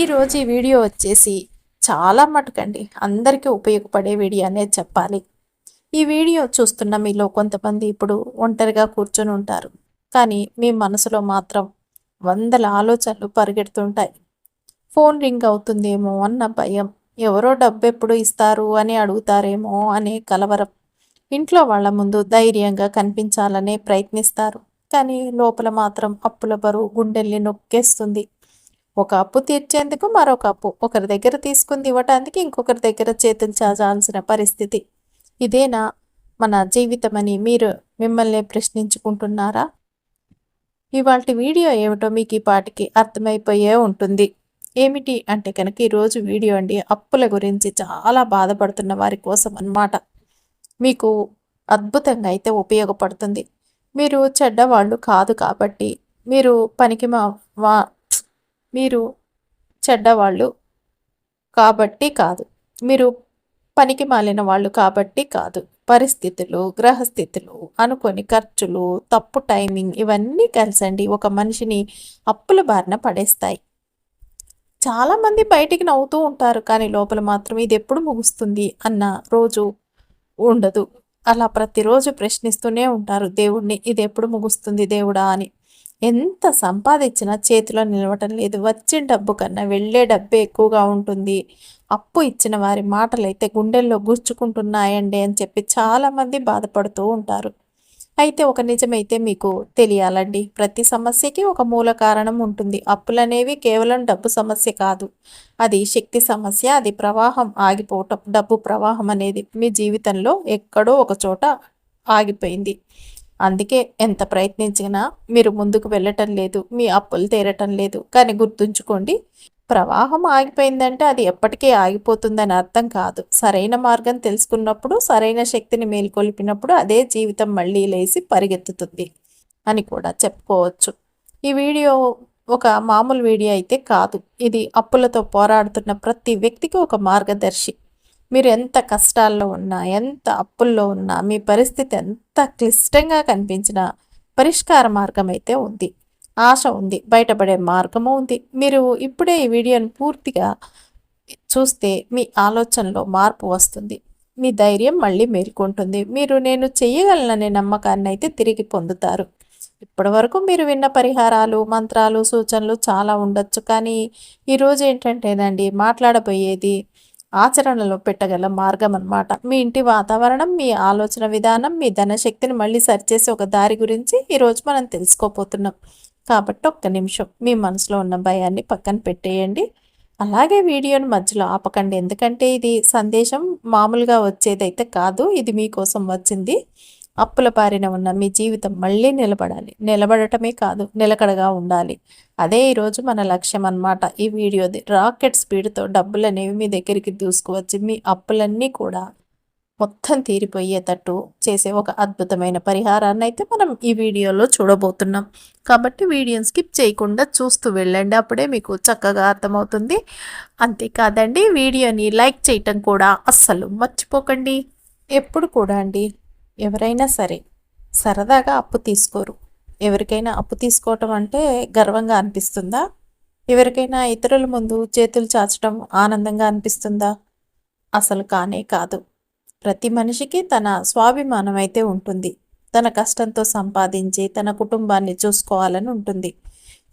ఈరోజు ఈ వీడియో వచ్చేసి చాలా మటుకండి అందరికీ ఉపయోగపడే వీడియో అనేది చెప్పాలి. ఈ వీడియో చూస్తున్న మీలో కొంతమంది ఇప్పుడు ఒంటరిగా కూర్చొని ఉంటారు. కానీ మీ మనసులో మాత్రం వందల ఆలోచనలు పరిగెడుతుంటాయి. ఫోన్ రింగ్ అవుతుందేమో అన్న భయం. ఎవరో డబ్బు ఎప్పుడు ఇస్తారు అని అడుగుతారేమో అనే కలవరం. ఇంట్లో వాళ్ళ ముందు ధైర్యంగా కనిపించాలనే ప్రయత్నిస్తారు. కానీ లోపల మాత్రం అప్పుల బరువు గుండెల్ని నొక్కేస్తుంది. ఒక అప్పు తీర్చేందుకు మరొక అప్పు. ఒకరి దగ్గర తీసుకుంది ఇవ్వటానికి ఇంకొకరి దగ్గర చేతించాల్సిన పరిస్థితి. ఇదేనా మన జీవితమని మీరు మిమ్మల్ని ప్రశ్నించుకుంటున్నారా? ఇవాళ వీడియో ఏమిటో మీకు ఈ పాటికి అర్థమైపోయే ఉంటుంది. ఏమిటి అంటే కనుక ఈరోజు వీడియో అండి అప్పుల గురించి చాలా బాధపడుతున్న వారి కోసం అన్నమాట. మీకు అద్భుతంగా అయితే ఉపయోగపడుతుంది. మీరు చెడ్డవాళ్ళు కాదు కాబట్టి మీరు పనికి మా వా మీరు చెడ్డవాళ్ళు కాబట్టి కాదు. మీరు పనికి మాలిన వాళ్ళు కాబట్టి కాదు. పరిస్థితులు గ్రహస్థితులు అనుకొని ఖర్చులు తప్పు టైమింగ్ ఇవన్నీ కలిసండి ఒక మనిషిని అప్పుల బారిన పడేస్తాయి. చాలామంది బయటికి నవ్వుతూ ఉంటారు కానీ లోపల మాత్రం ఇది ఎప్పుడు ముగుస్తుంది అన్న రోజు ఉండదు. అలా ప్రతిరోజు ప్రశ్నిస్తూనే ఉంటారు దేవుణ్ణి ఇది ఎప్పుడు ముగుస్తుంది దేవుడా? అని. ఎంత సంపాదించినా చేతిలో నిలవటం లేదు. వచ్చిన డబ్బు కన్నా వెళ్ళే డబ్బే ఎక్కువగా ఉంటుంది. అప్పు ఇచ్చిన వారి మాటలైతే గుండెల్లో గుర్చుకుంటున్నాయండి అని చెప్పి చాలామంది బాధపడుతూ ఉంటారు. అయితే ఒక నిజమైతే మీకు తెలియాలండి. ప్రతి సమస్యకి ఒక మూల కారణం ఉంటుంది. అప్పులనేవి కేవలం డబ్బు సమస్య కాదు. అది శక్తి సమస్య అది ప్రవాహం ఆగిపోవటం డబ్బు ప్రవాహం అనేది మీ జీవితంలో ఎక్కడో ఒక చోట ఆగిపోయింది. అందుకే ఎంత ప్రయత్నించినా మీరు ముందుకు వెళ్ళటం లేదు మీ అప్పులు తీరటం లేదు. కానీ గుర్తుంచుకోండి ప్రవాహం ఆగిపోయిందంటే అది ఎప్పటికీ ఆగిపోతుందని అర్థం కాదు. సరైన మార్గం తెలుసుకున్నప్పుడు సరైన శక్తిని మేల్కొల్పినప్పుడు అదే జీవితం మళ్ళీ లేచి పరిగెత్తుతుంది అని కూడా చెప్పుకోవచ్చు. ఈ వీడియో ఒక మామూలు వీడియో అయితే కాదు. ఇది అప్పులతో పోరాడుతున్న ప్రతి వ్యక్తికి ఒక మార్గదర్శి. మీరు ఎంత కష్టాల్లో ఉన్నా ఎంత అప్పుల్లో ఉన్నా మీ పరిస్థితి ఎంత క్లిష్టంగా కనిపించినా పరిష్కార మార్గం అయితే ఉంది. ఆశ ఉంది బయటపడే మార్గము ఉంది. మీరు ఇప్పుడే ఈ వీడియోని పూర్తిగా చూస్తే మీ ఆలోచనలో మార్పు వస్తుంది. మీ ధైర్యం మళ్ళీ మేల్కొంటుంది. మీరు నేను చేయగలననే నమ్మకాన్ని అయితే తిరిగి పొందుతారు. ఇప్పటి వరకు మీరు విన్న పరిహారాలు మంత్రాలు సూచనలు చాలా ఉండొచ్చు. కానీ ఈరోజు ఏంటంటేనండి మాట్లాడబోయేది ఆచరణలో పెట్టగల మార్గం అన్నమాట మీ ఇంటి వాతావరణం మీ ఆలోచన విధానం మీ ధనశక్తిని మళ్ళీ సరిచేసే ఒక దారి గురించి ఈరోజు మనం తెలుసుకోపోతున్నాం కాబట్టి ఒక్క నిమిషం మీ మనసులో ఉన్న భయాన్ని పక్కన పెట్టేయండి. అలాగే వీడియోని మధ్యలో ఆపకండి. ఎందుకంటే ఇది సందేశం మామూలుగా వచ్చేదైతే కాదు. ఇది మీకోసం వచ్చింది. అప్పుల పారిన ఉన్న మీ జీవితం మళ్ళీ నిలబడాలి. నిలబడటమే కాదు నిలకడగా ఉండాలి. అదే ఈరోజు మన లక్ష్యం అన్నమాట. ఈ వీడియోది రాకెట్ స్పీడ్తో డబ్బులు అనేవి మీ దగ్గరికి దూసుకువచ్చి మీ అప్పులన్నీ కూడా మొత్తం తీరిపోయేటట్టు చేసే ఒక అద్భుతమైన పరిహారాన్ని అయితే మనం ఈ వీడియోలో చూడబోతున్నాం. కాబట్టి వీడియోని స్కిప్ చేయకుండా చూస్తూ వెళ్ళండి. అప్పుడే మీకు చక్కగా అర్థమవుతుంది. అంతేకాదండి వీడియోని లైక్ చేయటం కూడా అస్సలు మర్చిపోకండి. ఎప్పుడు కూడా అండి ఎవరైనా సరే సరదాగా అప్పు తీసుకోరు. ఎవరికైనా అప్పు తీసుకోవటం అంటే గర్వంగా అనిపిస్తుందా? ఎవరికైనా ఇతరుల ముందు చేతులు చాచడం ఆనందంగా అనిపిస్తుందా? అసలు కానే కాదు. ప్రతి మనిషికి తన స్వాభిమానం అయితే ఉంటుంది. తన కష్టంతో సంపాదించి తన కుటుంబాన్ని చూసుకోవాలని ఉంటుంది.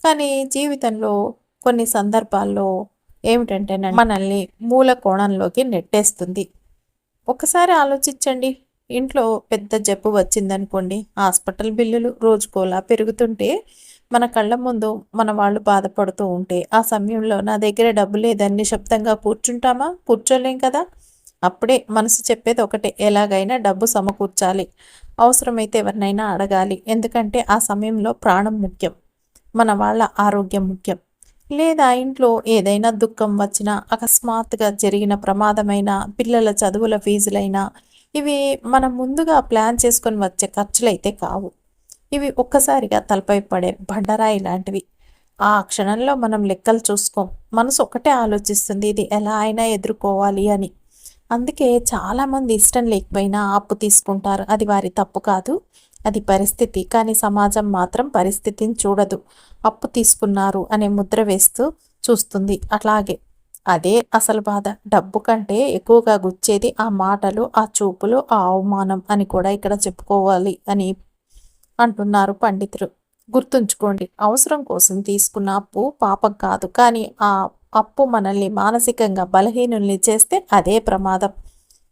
కానీ జీవితంలో కొన్ని సందర్భాల్లో ఏమిటంటే మనల్ని మూల కోణంలోకి నెట్టేస్తుంది. ఒకసారి ఆలోచించండి. ఇంట్లో పెద్ద జబ్బు వచ్చిందనుకోండి హాస్పిటల్ బిల్లులు రోజుకోలా పెరుగుతుంటే మన కళ్ళ ముందు మన వాళ్ళు బాధపడుతూ ఉంటే ఆ సమయంలో నా దగ్గర డబ్బు లేదని నిశ్శబ్దంగా కూర్చుంటామా? కూర్చోలేం కదా? అప్పుడే మనసు చెప్పేది ఒకటే ఎలాగైనా డబ్బు సమకూర్చాలి. అవసరమైతే ఎవరినైనా అడగాలి. ఎందుకంటే ఆ సమయంలో ప్రాణం ముఖ్యం. మన వాళ్ళ ఆరోగ్యం ముఖ్యం. లేదా ఇంట్లో ఏదైనా దుఃఖం వచ్చినా అకస్మాత్తుగా జరిగిన ప్రమాదమైన పిల్లల చదువుల ఫీజులైనా ఇవి మనం ముందుగా ప్లాన్ చేసుకొని వచ్చే ఖర్చులైతే కావు. ఇవి ఒక్కసారిగా తలపై పడే బండరాయి లాంటివి. ఆ క్షణంలో మనం లెక్కలు చూసుకోం. మనసు ఒకటే ఆలోచిస్తుంది ఇది ఎలా అయినా ఎదుర్కోవాలి అని. అందుకే చాలామంది ఇష్టం లేకపోయినా అప్పు తీసుకుంటారు. అది వారి తప్పు కాదు. అది పరిస్థితి. కానీ సమాజం మాత్రం పరిస్థితిని చూడదు. అప్పు తీసుకున్నారు అనే ముద్ర వేస్తూ చూస్తుంది. అట్లాగే అదే అసలు బాధ. డబ్బు కంటే ఎక్కువగా గుచ్చేది ఆ మాటలు ఆ చూపులు ఆ అవమానం అని కూడా ఇక్కడ చెప్పుకోవాలి అని అంటున్నారు పండితులు. గుర్తుంచుకోండి అవసరం కోసం తీసుకున్న అప్పు పాపం కాదు. కానీ ఆ అప్పు మనల్ని మానసికంగా బలహీనుల్ని చేస్తే అదే ప్రమాదం.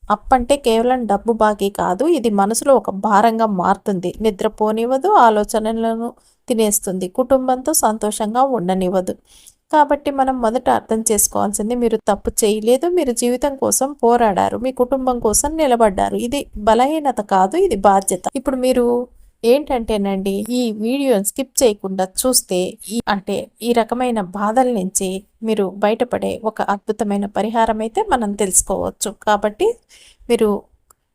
అప్పంటే కేవలం డబ్బు బాకీ కాదు ఇది మనసులో ఒక భారంగా మారుతుంది. నిద్రపోనివ్వదు ఆలోచనలను తినేస్తుంది. కుటుంబంతో సంతోషంగా ఉండనివ్వదు. కాబట్టి మనం మొదట అర్థం చేసుకోవాల్సింది మీరు తప్పు చేయలేదు మీరు జీవితం కోసం పోరాడారు మీ కుటుంబం కోసం నిలబడ్డారు. ఇది బలహీనత కాదు ఇది బాధ్యత. ఇప్పుడు మీరు ఏంటంటేనండి ఈ వీడియోని స్కిప్ చేయకుండా చూస్తే ఈ అంటే ఈ రకమైన బాధల నుంచి మీరు బయటపడే ఒక అద్భుతమైన పరిహారం అయితే మనం తెలుసుకోవచ్చు. కాబట్టి మీరు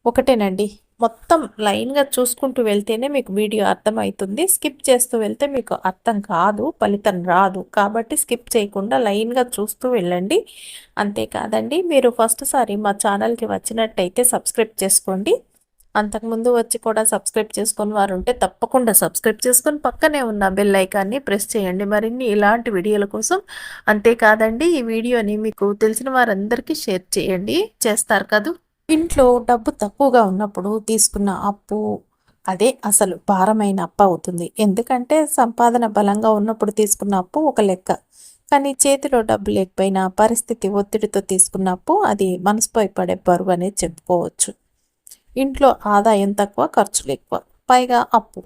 ఒకటేనండి మొత్తం లైన్గా చూసుకుంటూ వెళ్తేనే మీకు వీడియో అర్థమవుతుంది. స్కిప్ చేస్తూ వెళ్తే మీకు అర్థం కాదు ఫలితం రాదు. కాబట్టి స్కిప్ చేయకుండా లైన్గా చూస్తూ వెళ్ళండి. అంతేకాదండి మీరు ఫస్ట్ సారి మా ఛానల్కి వచ్చినట్టయితే సబ్స్క్రైబ్ చేసుకోండి. అంతకుముందు వచ్చి కూడా సబ్స్క్రైబ్ చేసుకుని వారు ఉంటే తప్పకుండా సబ్స్క్రైబ్ చేసుకొని పక్కనే ఉన్న బెల్ ఐకాన్ని ప్రెస్ చేయండి. మరిన్ని ఇలాంటి వీడియోల కోసం అంతేకాదండి ఈ వీడియోని మీకు తెలిసిన వారందరికీ షేర్ చేయండి. చేస్తారు కదా? ఇంట్లో డబ్బు తక్కువగా ఉన్నప్పుడు తీసుకున్న అప్పు అదే అసలు భారమైన అప్పు అవుతుంది. ఎందుకంటే సంపాదన బలంగా ఉన్నప్పుడు తీసుకున్న అప్పు ఒక లెక్క. కానీ చేతిలో డబ్బు లేకపోయినా పరిస్థితి ఒత్తిడితో తీసుకున్న అప్పు అది మనసుపై పడే బరువు అనేది చెప్పుకోవచ్చు. ఇంట్లో ఆదాయం తక్కువ ఖర్చులు ఎక్కువ పైగా అప్పు.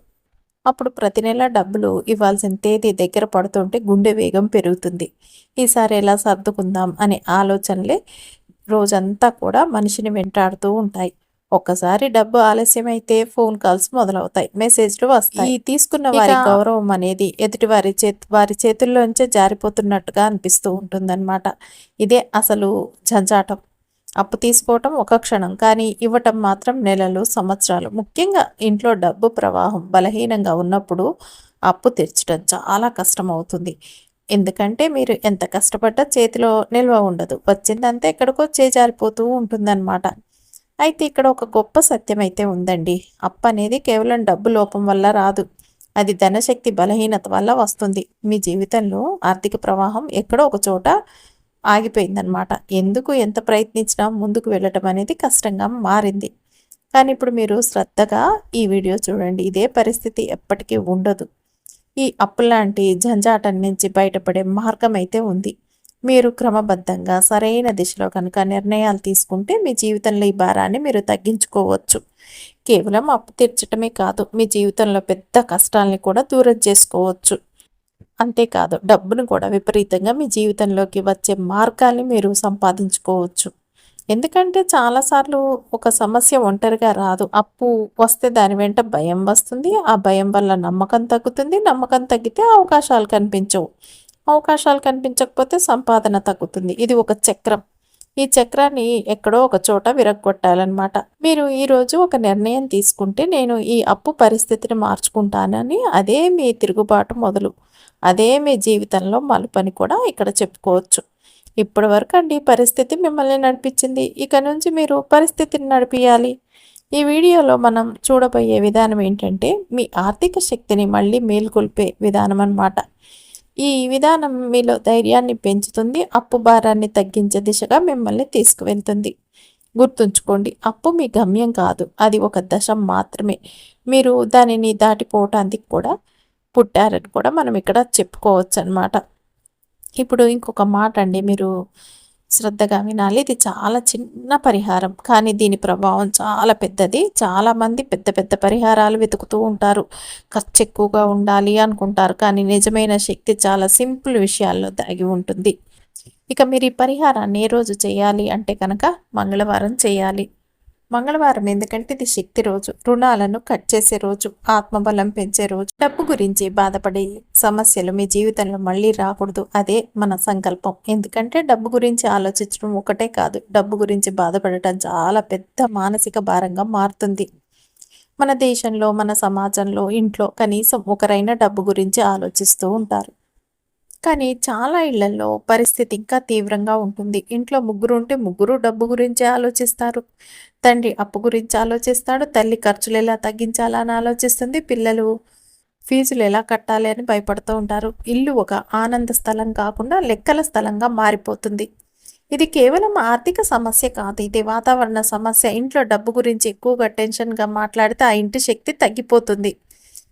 అప్పుడు ప్రతి నెల డబ్బులు ఇవ్వాల్సిన తేదీ దగ్గర పడుతుంటే గుండె వేగం పెరుగుతుంది. ఈసారి ఎలా సర్దుకుందాం అనే ఆలోచనలే రోజంతా కూడా మనిషిని వెంటాడుతూ ఉంటాయి. ఒక్కసారి డబ్బు ఆలస్యమైతే ఫోన్ కాల్స్ మొదలవుతాయి. మెసేజ్లు వస్తాయి. తీసుకున్న వారి గౌరవం అనేది ఎదుటి వారి చేతి వారి చేతుల్లోంచే జారిపోతున్నట్టుగా అనిపిస్తూ ఉంటుందన్నమాట. ఇదే అసలు జంజాటం అప్పు తీసుకోవటం ఒక క్షణం కానీ ఇవ్వటం మాత్రం నెలలు సంవత్సరాలు. ముఖ్యంగా ఇంట్లో డబ్బు ప్రవాహం బలహీనంగా ఉన్నప్పుడు అప్పు తీర్చడం చాలా కష్టం అవుతుంది ఎందుకంటే మీరు ఎంత కష్టపడ్డా చేతిలో నిల్వ ఉండదు. వచ్చిందంతా ఎక్కడికో చేజారిపోతూ ఉంటుందన్నమాట. అయితే ఇక్కడ ఒక గొప్ప సత్యం అయితే ఉందండి. అప్పు అనేది కేవలం డబ్బు లోపం వల్ల రాదు. అది ధనశక్తి బలహీనత వల్ల వస్తుంది. మీ జీవితంలో ఆర్థిక ప్రవాహం ఎక్కడో ఒక చోట ఆగిపోయిందనమాట ఎందుకు ఎంత ప్రయత్నించినా ముందుకు వెళ్ళటం అనేది కష్టంగా మారింది. కానీ ఇప్పుడు మీరు శ్రద్ధగా ఈ వీడియో చూడండి. ఇదే పరిస్థితి ఎప్పటికీ ఉండదు. ఈ అప్పులాంటి జంజాటం నుంచి బయటపడే మార్గం అయితే ఉంది. మీరు క్రమబద్ధంగా సరైన దిశలో కనుక నిర్ణయాలు తీసుకుంటే మీ జీవితంలో ఈ భారాన్ని మీరు తగ్గించుకోవచ్చు. కేవలం అప్పు తీర్చటమే కాదు మీ జీవితంలో పెద్ద కష్టాలని కూడా దూరం చేసుకోవచ్చు. అంతేకాదు డబ్బును కూడా విపరీతంగా మీ జీవితంలోకి వచ్చే మార్గాల్ని మీరు సంపాదించుకోవచ్చు. ఎందుకంటే చాలాసార్లు ఒక సమస్య ఒంటరిగా రాదు. అప్పు వస్తే దాని వెంట భయం వస్తుంది. ఆ భయం వల్ల నమ్మకం తగ్గుతుంది. నమ్మకం తగ్గితే అవకాశాలు కనిపించవు. అవకాశాలు కనిపించకపోతే సంపాదన తగ్గుతుంది. ఇది ఒక చక్రం. ఈ చక్రాన్ని ఎక్కడో ఒక చోట విరగొట్టాలన్నమాట మీరు ఈరోజు ఒక నిర్ణయం తీసుకుంటే నేను ఈ అప్పు పరిస్థితిని మార్చుకుంటానని అదే మీ తిరుగుబాటు మొదలు. అదే మీ జీవితంలో మలుపని కూడా ఇక్కడ చెప్పుకోవచ్చు. ఇప్పటి వరకు అండి పరిస్థితి మిమ్మల్ని నడిపించింది. ఇక నుంచి మీరు పరిస్థితిని నడిపించాలి ఈ వీడియోలో మనం చూడబోయే విధానం ఏంటంటే మీ ఆర్థిక శక్తిని మళ్ళీ మేల్కొల్పే విధానం అన్నమాట ఈ విధానం మీలో ధైర్యాన్ని పెంచుతుంది అప్పు భారాన్ని తగ్గించే దిశగా మిమ్మల్ని తీసుకువెళ్తుంది. గుర్తుంచుకోండి అప్పు మీ గమ్యం కాదు అది ఒక దశ మాత్రమే. మీరు దానిని దాటిపోవటానికి కూడా పుట్టారని కూడా మనం ఇక్కడ చెప్పుకోవచ్చు అనమాట ఇప్పుడు ఇంకొక మాట అండి మీరు శ్రద్ధగా వినాలి. ఇది చాలా చిన్న పరిహారం కానీ దీని ప్రభావం చాలా పెద్దది. చాలామంది పెద్ద పెద్ద పరిహారాలు వెతుకుతూ ఉంటారు. ఖర్చు ఎక్కువగా ఉండాలి అనుకుంటారు కానీ నిజమైన శక్తి చాలా సింపుల్ విషయాల్లో దాగి ఉంటుంది. ఇక మీరు ఈ పరిహారాన్ని ఏ రోజు చేయాలి అంటే కనుక మంగళవారం చేయాలి. మంగళవారం ఎందుకంటే ఇది శక్తి రోజు. రుణాలను కట్ చేసే రోజు ఆత్మబలం పెంచే రోజు. డబ్బు గురించి బాధపడే సమస్యలు మీ జీవితంలో మళ్ళీ రాకూడదు. అదే మన సంకల్పం. ఎందుకంటే డబ్బు గురించి ఆలోచించడం ఒకటే కాదు. డబ్బు గురించి బాధపడటం చాలా పెద్ద మానసిక భారంగా మారుతుంది. మన దేశంలో మన సమాజంలో ఇంట్లో కనీసం ఒకరైనా డబ్బు గురించి ఆలోచిస్తూ ఉంటారు. కానీ చాలా ఇళ్ళలో పరిస్థితి ఇంకా తీవ్రంగా ఉంటుంది. ఇంట్లో ముగ్గురు ఉంటే ముగ్గురు డబ్బు గురించే ఆలోచిస్తారు. తండ్రి అప్పు గురించి ఆలోచిస్తాడు తల్లి ఖర్చులు ఎలా తగ్గించాలని ఆలోచిస్తుంది పిల్లలు ఫీజులు ఎలా కట్టాలి అని భయపడుతూ ఉంటారు. ఇల్లు ఒక ఆనంద స్థలం కాకుండా లెక్కల స్థలంగా మారిపోతుంది. ఇది కేవలం ఆర్థిక సమస్య కాదు ఇది వాతావరణ సమస్య. ఇంట్లో డబ్బు గురించి ఎక్కువగా టెన్షన్గా మాట్లాడితే ఆ ఇంటి శక్తి తగ్గిపోతుంది.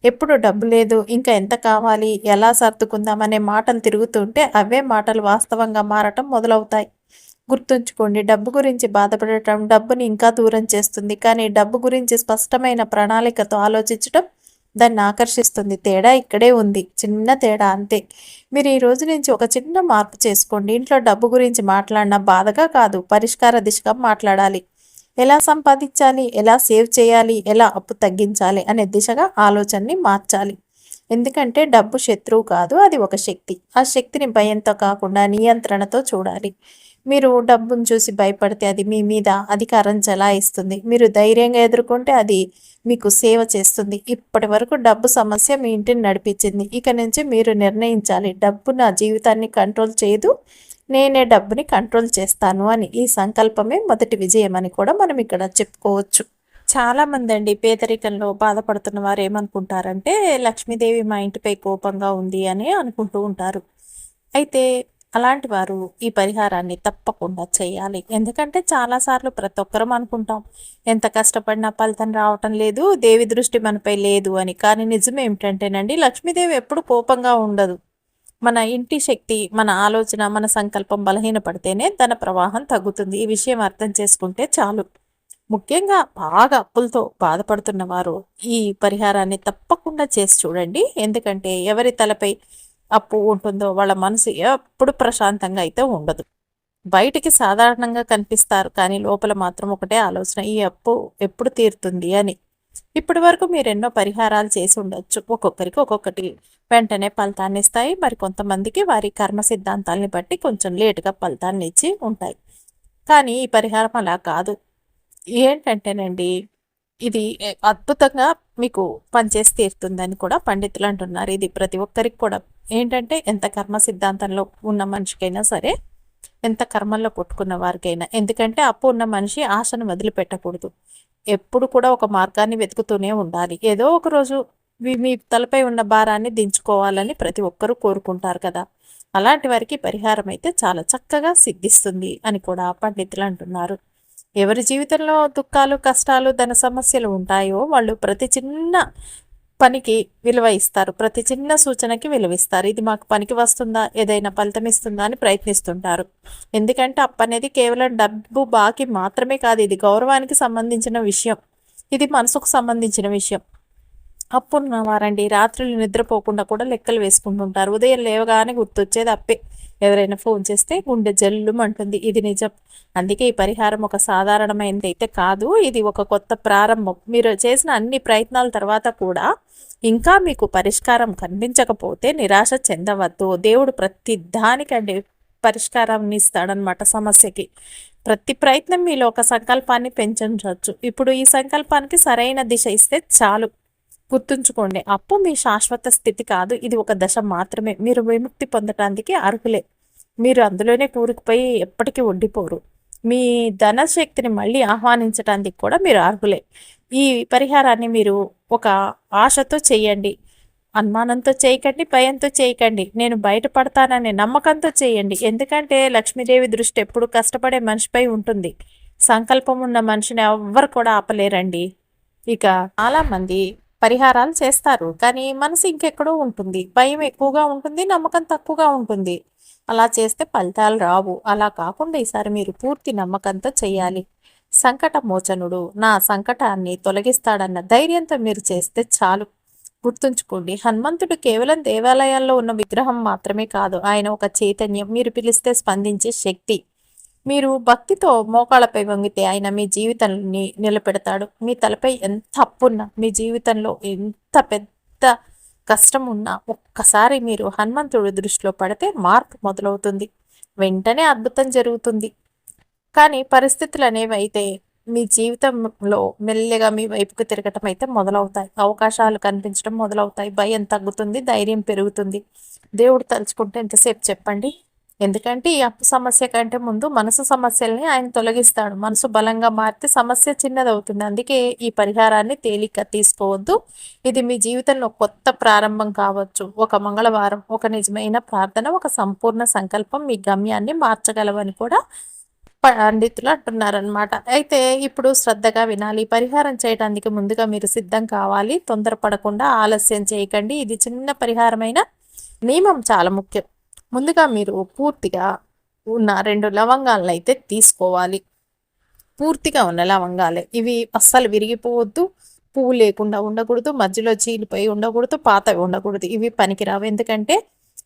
ఎప్పుడు డబ్బు లేదు ఇంకా ఎంత కావాలి ఎలా సర్దుకుందాం అనే మాటలు తిరుగుతుంటే అవే మాటలు వాస్తవంగా మారటం మొదలవుతాయి. గుర్తుంచుకోండి డబ్బు గురించి బాధపడటం డబ్బుని ఇంకా దూరం చేస్తుంది. కానీ డబ్బు గురించి స్పష్టమైన ప్రణాళికతో ఆలోచించడం దాన్ని ఆకర్షిస్తుంది. తేడా ఇక్కడే ఉంది చిన్న తేడా అంతే. మీరు ఈ రోజు నుంచి ఒక చిన్న మార్పు చేసుకోండి. ఇంట్లో డబ్బు గురించి మాట్లాడిన బాధగా కాదు పరిష్కార దిశగా మాట్లాడాలి. ఎలా సంపాదించాలి? ఎలా సేవ్ చేయాలి? ఎలా అప్పు తగ్గించాలి? అనే దిశగా ఆలోచనని మార్చాలి. ఎందుకంటే డబ్బు శత్రువు కాదు అది ఒక శక్తి. ఆ శక్తిని భయంతో కాకుండా నియంత్రణతో చూడాలి. మీరు డబ్బును చూసి భయపడితే అది మీ మీద అధికారం చలాయిస్తుంది. మీరు ధైర్యంగా ఎదుర్కొంటే అది మీకు సేవ చేస్తుంది. ఇప్పటి వరకు డబ్బు సమస్య మీ ఇంటిని నడిపించింది. ఇక నుంచి మీరు నిర్ణయించాలి. డబ్బు నా జీవితాన్ని కంట్రోల్ చేయదు. నేనే డబ్బుని కంట్రోల్ చేస్తాను అని ఈ సంకల్పమే మొదటి విజయం అని కూడా మనం ఇక్కడ చెప్పుకోవచ్చు. చాలామంది అండి పేదరికంలో బాధపడుతున్న వారు ఏమనుకుంటారంటే లక్ష్మీదేవి మా ఇంటిపై కోపంగా ఉంది అని అనుకుంటూ ఉంటారు. అయితే అలాంటి వారు ఈ పరిహారాన్ని తప్పకుండా చేయాలి. ఎందుకంటే చాలాసార్లు ప్రతి ఒక్కరం అనుకుంటాం ఎంత కష్టపడినా ఫలితం రావటం లేదు దేవి దృష్టి మనపై లేదు అని. కానీ నిజం ఏమిటంటేనండి లక్ష్మీదేవి ఎప్పుడు కోపంగా ఉండదు. మన ఇంటి శక్తి మన ఆలోచన మన సంకల్పం బలహీనపడితేనే ధన ప్రవాహం తగ్గుతుంది. ఈ విషయం అర్థం చేసుకుంటే చాలు. ముఖ్యంగా బాగా అప్పులతో బాధపడుతున్న వారు ఈ పరిహారాన్ని తప్పకుండా చేసి చూడండి. ఎందుకంటే ఎవరి తలపై అప్పు ఉంటుందో వాళ్ళ మనసు ఎప్పుడు ప్రశాంతంగా అయితే ఉండదు. బయటికి సాధారణంగా కనిపిస్తారు కానీ లోపల మాత్రం ఒకటే ఆలోచన ఈ అప్పు ఎప్పుడు తీరుతుంది అని. ఇప్పటి వరకు మీరు ఎన్నో పరిహారాలు చేసి ఉండొచ్చు. ఒక్కొక్కరికి ఒక్కొక్కటి వెంటనే ఫలితాన్ని ఇస్తాయి. మరి కొంతమందికి వారి కర్మ సిద్ధాంతాలని బట్టి కొంచెం లేటుగా ఫలితాన్ని ఇచ్చి ఉంటాయి. కానీ ఈ పరిహారం అలా కాదు. ఏంటంటేనండి ఇది అద్భుతంగా మీకు పనిచేసి తీరుతుందని కూడా పండితులు అంటున్నారు. ఇది ప్రతి ఒక్కరికి కూడా. ఏంటంటే ఎంత కర్మ సిద్ధాంతంలో ఉన్న మనిషికైనా సరే ఎంత కర్మల్లో పుట్టుకున్న వారికైనా. ఎందుకంటే అప్పు ఉన్న మనిషి ఆశను వదిలిపెట్టకూడదు. ఎప్పుడు కూడా ఒక మార్గాన్ని వెతుకుతూనే ఉండాలి. ఏదో ఒక రోజు మీ తలపై ఉన్న భారాన్ని దించుకోవాలని ప్రతి ఒక్కరూ కోరుకుంటారు కదా. అలాంటి వారికి పరిహారం అయితే చాలా చక్కగా సిద్ధిస్తుంది అని కూడా పండితులు అంటున్నారు. ఎవరి జీవితంలో దుఃఖాలు కష్టాలు ధన సమస్యలు ఉంటాయో వాళ్ళు ప్రతి చిన్న పనికి విలువ ఇస్తారు. ప్రతి చిన్న సూచనకి విలువిస్తారు ఇది మాకు పనికి వస్తుందా? ఏదైనా ఫలితం ఇస్తుందా అని ప్రయత్నిస్తుంటారు. ఎందుకంటే అప్పు అనేది కేవలం డబ్బు బాకీ మాత్రమే కాదు ఇది గౌరవానికి సంబంధించిన విషయం. ఇది మనసుకు సంబంధించిన విషయం. అప్పున్న వారండి రాత్రులు నిద్రపోకుండా కూడా లెక్కలు వేసుకుంటుంటారు. ఉదయం లేవగానే గుర్తొచ్చేది అప్పే. ఎవరైనా ఫోన్ చేస్తే గుండె జల్లు అంటుంది ఇది నిజం. అందుకే ఈ పరిహారం ఒక సాధారణమైనది అయితే కాదు. ఇది ఒక కొత్త ప్రారంభం. మీరు చేసిన అన్ని ప్రయత్నాల తర్వాత కూడా ఇంకా మీకు పరిష్కారం కనిపించకపోతే నిరాశ చెందవద్దు. దేవుడు ప్రతి దానికండి పరిష్కారాన్ని ఇస్తాడనమాట సమస్యకి. ప్రతి ప్రయత్నం మీలో ఒక సంకల్పాన్ని పెంచవచ్చు ఇప్పుడు ఈ సంకల్పానికి సరైన దిశ ఇస్తే చాలు. గుర్తుంచుకోండి అప్పు మీ శాశ్వత స్థితి కాదు. ఇది ఒక దశ మాత్రమే. మీరు విముక్తి పొందటానికి అర్హులే. మీరు అందులోనే కూరుకుపోయి ఎప్పటికీ ఉండిపోరు. మీ ధనశక్తిని మళ్ళీ ఆహ్వానించడానికి కూడా మీరు అర్హులే. ఈ పరిహారాన్ని మీరు ఒక ఆశతో చేయండి. అనుమానంతో చేయకండి భయంతో చేయకండి. నేను బయటపడతాననే నమ్మకంతో చేయండి. ఎందుకంటే లక్ష్మీదేవి దృష్టి ఎప్పుడు కష్టపడే మనిషిపై ఉంటుంది. సంకల్పం ఉన్న మనిషిని ఎవ్వరు కూడా ఆపలేరండి. ఇక చాలామంది పరిహారాలు చేస్తారు. కానీ మనసు ఇంకెక్కడో ఉంటుంది. భయం ఎక్కువగా ఉంటుంది నమ్మకం తక్కువగా ఉంటుంది. అలా చేస్తే ఫలితాలు రావు. అలా కాకుండా ఈసారి మీరు పూర్తి నమ్మకంతో చేయాలి. సంకట మోచనుడు. నా సంకటాన్ని తొలగిస్తాడన్న ధైర్యంతో మీరు చేస్తే చాలు. గుర్తుంచుకోండి హనుమంతుడు కేవలం దేవాలయాల్లో ఉన్న విగ్రహం మాత్రమే కాదు ఆయన ఒక చైతన్యం మీరు పిలిస్తే స్పందించే శక్తి. మీరు భక్తితో మోకాళ్ళపై వంగితే ఆయన మీ జీవితాన్ని నిలబెడతాడు. మీ తలపై ఎంత అప్పున్నా మీ జీవితంలో ఎంత పెద్ద కష్టం ఉన్నా ఒక్కసారి మీరు హనుమంతుడి దృష్టిలో పడితే మార్పు మొదలవుతుంది. వెంటనే అద్భుతం జరుగుతుంది. కానీ పరిస్థితులు అనేవి అయితే మీ జీవితంలో మెల్లగా మీ వైపుకు తిరగటం అయితే మొదలవుతాయి. అవకాశాలు కనిపించడం మొదలవుతాయి. భయం తగ్గుతుంది. ధైర్యం పెరుగుతుంది. దేవుడు తలుచుకుంటే ఎంతసేపు చెప్పండి. ఎందుకంటే ఈ అప్పు సమస్య కంటే ముందు మనసు సమస్యల్ని ఆయన తొలగిస్తాడు. మనసు బలంగా మారితే సమస్య చిన్నదవుతుంది. అందుకే ఈ పరిహారాన్ని తేలిక తీసుకోవద్దు. ఇది మీ జీవితంలో కొత్త ప్రారంభం కావచ్చు. ఒక మంగళవారం ఒక నిజమైన ప్రార్థన ఒక సంపూర్ణ సంకల్పం మీ గమ్యాన్ని మార్చగలవని కూడా పండితులు అంటున్నారనమాట అయితే ఇప్పుడు శ్రద్ధగా వినాలి. పరిహారం చేయడానికి ముందుగా మీరు సిద్ధం కావాలి. తొందరపడకుండా ఆలస్యం చేయకండి. ఇది చిన్న పరిహారమైన నియమం చాలా ముఖ్యం. ముందుగా మీరు పూర్తిగా ఉన్న రెండు లవంగాలను అయితే తీసుకోవాలి. పూర్తిగా ఉన్న లవంగాలే. ఇవి అస్సలు విరిగిపోవద్దు. పువ్వు లేకుండా ఉండకూడదు. మధ్యలో చీలిపోయి ఉండకూడదు. పాతవి ఉండకూడదు. ఇవి పనికిరావు. ఎందుకంటే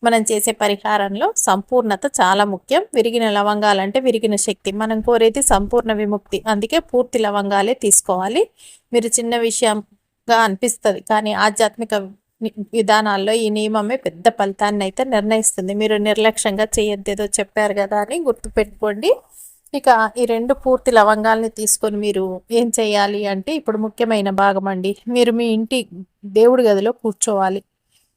మనం చేసే పరిహారంలో సంపూర్ణత చాలా ముఖ్యం. విరిగిన లవంగాలంటే విరిగిన శక్తి. మనం కోరేది సంపూర్ణ విముక్తి. అందుకే పూర్తి లవంగాలే తీసుకోవాలి. మీరు చిన్న విషయంగా అనిపిస్తుంది. కానీ ఆధ్యాత్మిక విధానాల్లో ఈ నియమమే పెద్ద ఫలితాన్ని అయితే నిర్ణయిస్తుంది. మీరు నిర్లక్ష్యంగా చేయొద్దేదో చెప్పారు కదా అని గుర్తుపెట్టుకోండి. ఇక ఈ రెండు పూర్తి లవంగాల్ని తీసుకొని మీరు ఏం చేయాలి అంటే ఇప్పుడు ముఖ్యమైన భాగం అండి. మీరు మీ ఇంటి దేవుడి గదిలో కూర్చోవాలి.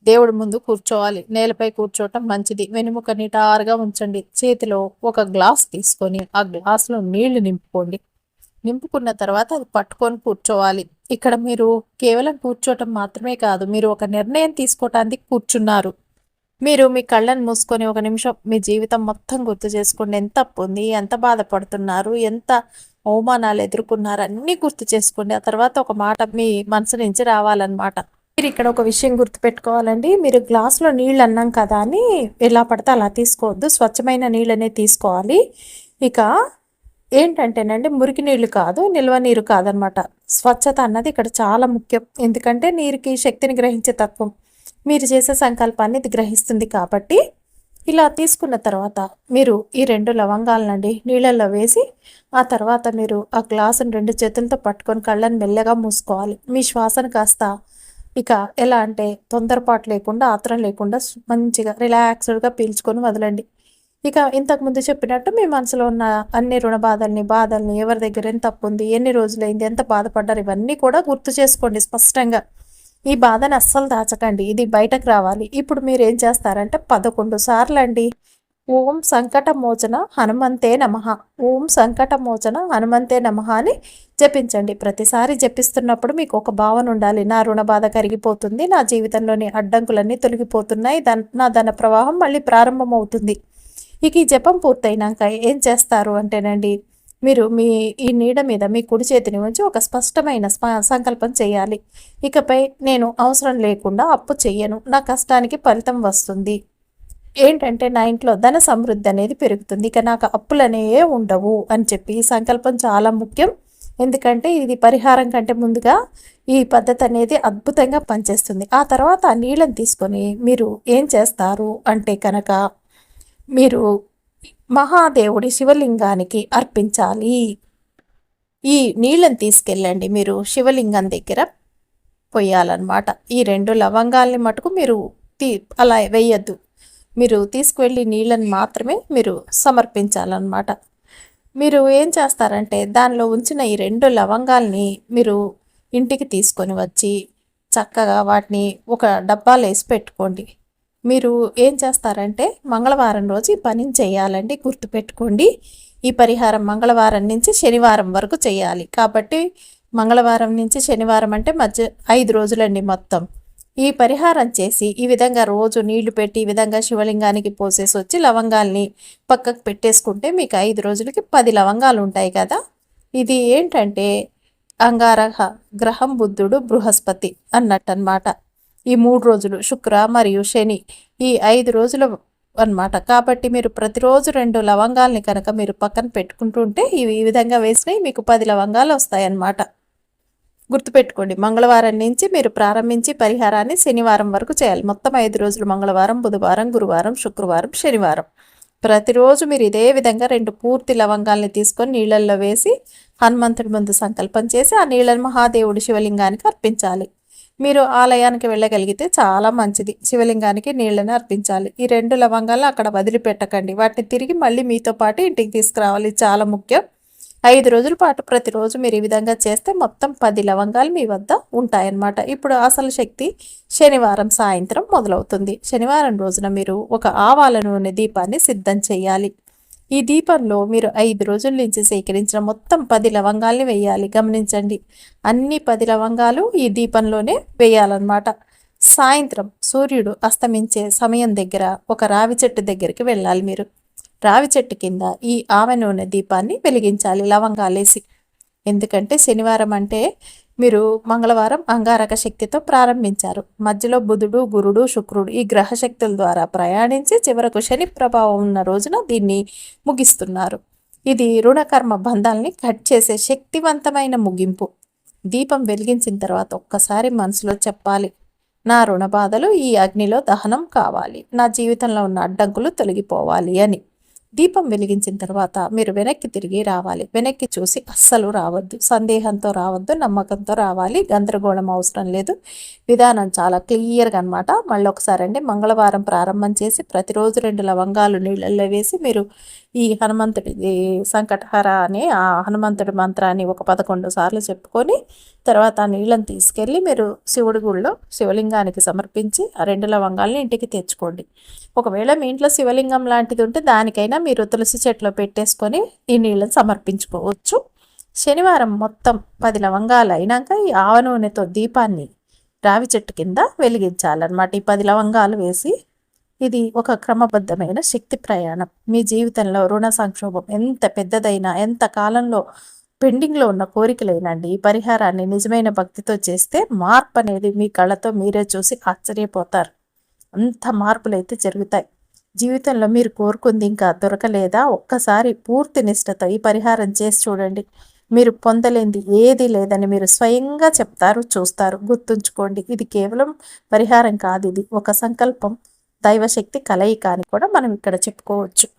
దేవుడి ముందు కూర్చోవాలి. నేలపై కూర్చోవటం మంచిది. వెనుముక నిటారుగా ఉంచండి. చేతిలో ఒక గ్లాస్ తీసుకొని ఆ గ్లాస్లో నీళ్ళు నింపుకోండి. నింపుకున్న తర్వాత అది పట్టుకొని కూర్చోవాలి. ఇక్కడ మీరు కేవలం కూర్చోవటం మాత్రమే కాదు మీరు ఒక నిర్ణయం తీసుకోవటానికి కూర్చున్నారు. మీరు మీ కళ్ళను మూసుకొని ఒక నిమిషం మీ జీవితం మొత్తం గుర్తు చేసుకోండి. ఎంత తప్పు ఉంది ఎంత బాధపడుతున్నారు ఎంత అవమానాలు ఎదుర్కొన్నారు అన్నీ గుర్తు చేసుకోండి. ఆ తర్వాత ఒక మాట మీ మనసు నుంచి రావాలన్నమాట. మీరు ఇక్కడ ఒక విషయం గుర్తుపెట్టుకోవాలండి. మీరు గ్లాసులో నీళ్ళు అన్నాం కదా అని ఎలా పడితే అలా తీసుకోవద్దు. స్వచ్ఛమైన నీళ్ళనే తీసుకోవాలి. ఇక ఏంటంటేనండి మురికి నీళ్ళు కాదు నిల్వ నీరు కాదనమాట. స్వచ్ఛత అన్నది ఇక్కడ చాలా ముఖ్యం. ఎందుకంటే నీరుకి శక్తిని గ్రహించే తత్వం. మీరు చేసే సంకల్పాన్ని ఇది గ్రహిస్తుంది కాబట్టి ఇలా తీసుకున్న తర్వాత మీరు ఈ రెండు లవంగాలనండి నీళ్ళల్లో వేసి ఆ తర్వాత మీరు ఆ గ్లాసును రెండు చేతులతో పట్టుకొని కళ్ళని మెల్లగా మూసుకోవాలి. మీ శ్వాసను కాస్త ఇక ఎలా అంటే తొందరపాటు లేకుండా ఆత్రం లేకుండా మంచిగా రిలాక్స్డ్గా పీల్చుకొని వదలండి. ఇక ఇంతకుముందు చెప్పినట్టు మీ మనసులో ఉన్న అన్ని రుణ బాధల్ని బాధల్ని ఎవరి దగ్గర ఎంత తప్పు ఉంది ఎన్ని రోజులైంది ఎంత బాధపడ్డారు ఇవన్నీ కూడా గుర్తు చేసుకోండి స్పష్టంగా. ఈ బాధని అస్సలు దాచకండి. ఇది బయటకు రావాలి. ఇప్పుడు మీరు ఏం చేస్తారంటే పదకొండు సార్లు అండి ఓం సంకట మోచన హనుమంతే నమ. ఓం సంకట మోచన హనుమంతే నమ అని జపించండి. ప్రతిసారి జపిస్తున్నప్పుడు మీకు ఒక భావన ఉండాలి. నా రుణ బాధ కరిగిపోతుంది. నా జీవితంలోని అడ్డంకులన్నీ తొలగిపోతున్నాయి. నా ధన ప్రవాహం మళ్ళీ ప్రారంభమవుతుంది. ఇక ఈ జపం పూర్తయినాక ఏం చేస్తారు అంటేనండి మీరు మీ ఈ నీడ మీద మీ కుడి చేతిని ఉంచి ఒక స్పష్టమైన సంకల్పం చేయాలి. ఇకపై నేను అవసరం లేకుండా అప్పు చెయ్యను. నా కష్టానికి ఫలితం వస్తుంది. ఏంటంటే నా ఇంట్లో ధన సమృద్ధి అనేది పెరుగుతుంది. ఇక నాకు అప్పులనే ఉండవు అని చెప్పి ఈ సంకల్పం చాలా ముఖ్యం. ఎందుకంటే ఇది పరిహారం కంటే ముందుగా ఈ పద్ధతి అనేది అద్భుతంగా పనిచేస్తుంది. ఆ తర్వాత ఆ నీళ్ళని తీసుకొని మీరు ఏం చేస్తారు అంటే కనుక మీరు మహాదేవుడి శివలింగానికి అర్పించాలి. ఈ నీళ్ళని తీసుకెళ్ళండి. మీరు శివలింగం దగ్గర పోయాలన్నమాట. ఈ రెండు లవంగాల్ని మటుకు మీరు తీ అలా వేయద్దు. మీరు తీసుకువెళ్ళి నీళ్ళని మాత్రమే మీరు సమర్పించాలన్నమాట. మీరు ఏం చేస్తారంటే దానిలో ఉంచిన ఈ రెండు లవంగాల్ని మీరు ఇంటికి తీసుకొని వచ్చి చక్కగా వాటిని ఒక డబ్బాలో వేసి పెట్టుకోండి. మీరు ఏం చేస్తారంటే మంగళవారం రోజు ఈ పనిని చేయాలండి. గుర్తుపెట్టుకోండి. ఈ పరిహారం మంగళవారం నుంచి శనివారం వరకు చేయాలి. కాబట్టి మంగళవారం నుంచి శనివారం అంటే మధ్య ఐదు రోజులండి మొత్తం. ఈ పరిహారం చేసి ఈ విధంగా రోజు నీళ్ళు పెట్టి ఈ విధంగా శివలింగానికి పోసేసి వచ్చి లవంగాల్ని పక్కకు పెట్టేసుకుంటే మీకు ఐదు రోజులకి పది లవంగాలు ఉంటాయి కదా. ఇది ఏంటంటే అంగారహ గ్రహం బుద్ధుడు బృహస్పతి అన్నట్టు అనమాట ఈ మూడు రోజులు శుక్ర మరియు శని ఈ ఐదు రోజులు అనమాట కాబట్టి మీరు ప్రతిరోజు రెండు లవంగాల్ని కనుక మీరు పక్కన పెట్టుకుంటుంటే ఇవి ఈ విధంగా వేసినవి మీకు పది లవంగాలు వస్తాయన్నమాట. గుర్తుపెట్టుకోండి మంగళవారం నుంచి మీరు ప్రారంభించి పరిహారాన్ని శనివారం వరకు చేయాలి. మొత్తం ఐదు రోజులు మంగళవారం బుధవారం గురువారం శుక్రవారం శనివారం. ప్రతిరోజు మీరు ఇదే విధంగా రెండు పూర్తి లవంగాల్ని తీసుకొని నీళ్ళల్లో వేసి హనుమంతుడి ముందు సంకల్పం చేసి ఆ నీళ్ళను మహాదేవుడి శివలింగానికి అర్పించాలి. మీరు ఆలయానికి వెళ్ళగలిగితే చాలా మంచిది. శివలింగానికి నీళ్ళను అర్పించాలి. ఈ రెండు లవంగాలు అక్కడ వదిలిపెట్టకండి. వాటిని తిరిగి మళ్ళీ మీతో పాటు ఇంటికి తీసుకురావాలి. చాలా ముఖ్యం. ఐదు రోజుల పాటు ప్రతిరోజు మీరు ఈ విధంగా చేస్తే మొత్తం పది లవంగాలు మీ వద్ద ఉంటాయన్నమాట. ఇప్పుడు అసలు శక్తి శనివారం సాయంత్రం మొదలవుతుంది. శనివారం రోజున మీరు ఒక ఆవాల నూనె దీపాన్ని సిద్ధం చేయాలి. ఈ దీపంలో మీరు ఐదు రోజుల నుంచి సేకరించిన మొత్తం పది లవంగాల్ని వేయాలి. గమనించండి. అన్ని పది లవంగాలు ఈ దీపంలోనే వేయాలన్నమాట. సాయంత్రం సూర్యుడు అస్తమించే సమయం దగ్గర ఒక రావి చెట్టు దగ్గరికి వెళ్ళాలి మీరు. రావి చెట్టు కింద ఈ ఆమె నూనె దీపాన్ని వెలిగించాలి లవంగాలేసి. ఎందుకంటే శనివారం అంటే మీరు మంగళవారం అంగారక శక్తితో ప్రారంభించారు. మధ్యలో బుధుడు గురుడు శుక్రుడు ఈ గ్రహ శక్తుల ద్వారా ప్రయాణించి చివరకు శని ప్రభావం ఉన్న రోజున దీన్ని ముగిస్తున్నారు. ఇది రుణకర్మ బంధాల్ని కట్ చేసే శక్తివంతమైన ముగింపు. దీపం వెలిగించిన తర్వాత ఒక్కసారి మనసులో చెప్పాలి. నా రుణ బాధలు ఈ అగ్నిలో దహనం కావాలి. నా జీవితంలో ఉన్న అడ్డంకులు తొలగిపోవాలి అని. దీపం వెలిగించిన తర్వాత మీరు వెనక్కి తిరిగి రావాలి. వెనక్కి చూసి అస్సలు రావద్దు. సందేహంతో రావద్దు. నమ్మకంతో రావాలి. గందరగోళం అవసరం లేదు. విధానం చాలా క్లియర్గా అనమాట మళ్ళీ ఒకసారి అండి. మంగళవారం ప్రారంభం చేసి ప్రతిరోజు రెండు లవంగాలు నీళ్ళల్లో వేసి మీరు ఈ హనుమంతుడి సంకటహర అని ఆ హనుమంతుడి మంత్రాన్ని ఒక పదకొండు సార్లు చెప్పుకొని తర్వాత ఆ నీళ్ళని తీసుకెళ్ళి మీరు శివుడి గుళ్ళో శివలింగానికి సమర్పించి ఆ రెండు లవంగాల్ని ఇంటికి తెచ్చుకోండి. ఒకవేళ మీ ఇంట్లో శివలింగం లాంటిది ఉంటే దానికైనా మీరు తులసి చెట్లో పెట్టేసుకొని ఈ నీళ్ళని సమర్పించుకోవచ్చు. శనివారం మొత్తం పది లవంగాలు అయినాక ఈ ఆవ నూనెతో దీపాన్ని రావి చెట్టు కింద వెలిగించాలన్నమాట. ఈ పది లవంగాలు వేసి ఇది ఒక క్రమబద్ధమైన శక్తి ప్రయాణం. మీ జీవితంలో రుణ సంక్షోభం ఎంత పెద్దదైనా ఎంత కాలంలో పెండింగ్లో ఉన్న కోరికలేనండి. ఈ పరిహారాన్ని నిజమైన భక్తితో చేస్తే మార్పు అనేది మీ కళ్ళతో మీరే చూసి ఆశ్చర్యపోతారు. అంత మార్పులైతే జరుగుతాయి. జీవితంలో మీరు కోరుకుంది ఇంకా దొరకలేదా? ఒక్కసారి పూర్తి నిష్టతో ఈ పరిహారం చేసి చూడండి. మీరు పొందలేంది ఏది లేదని మీరు స్వయంగా చెప్తారు చూస్తారు. గుర్తుంచుకోండి ఇది కేవలం పరిహారం కాదు ఇది ఒక సంకల్పం. దైవశక్తి కలయిక అని కూడా మనం ఇక్కడ చెప్పుకోవచ్చు.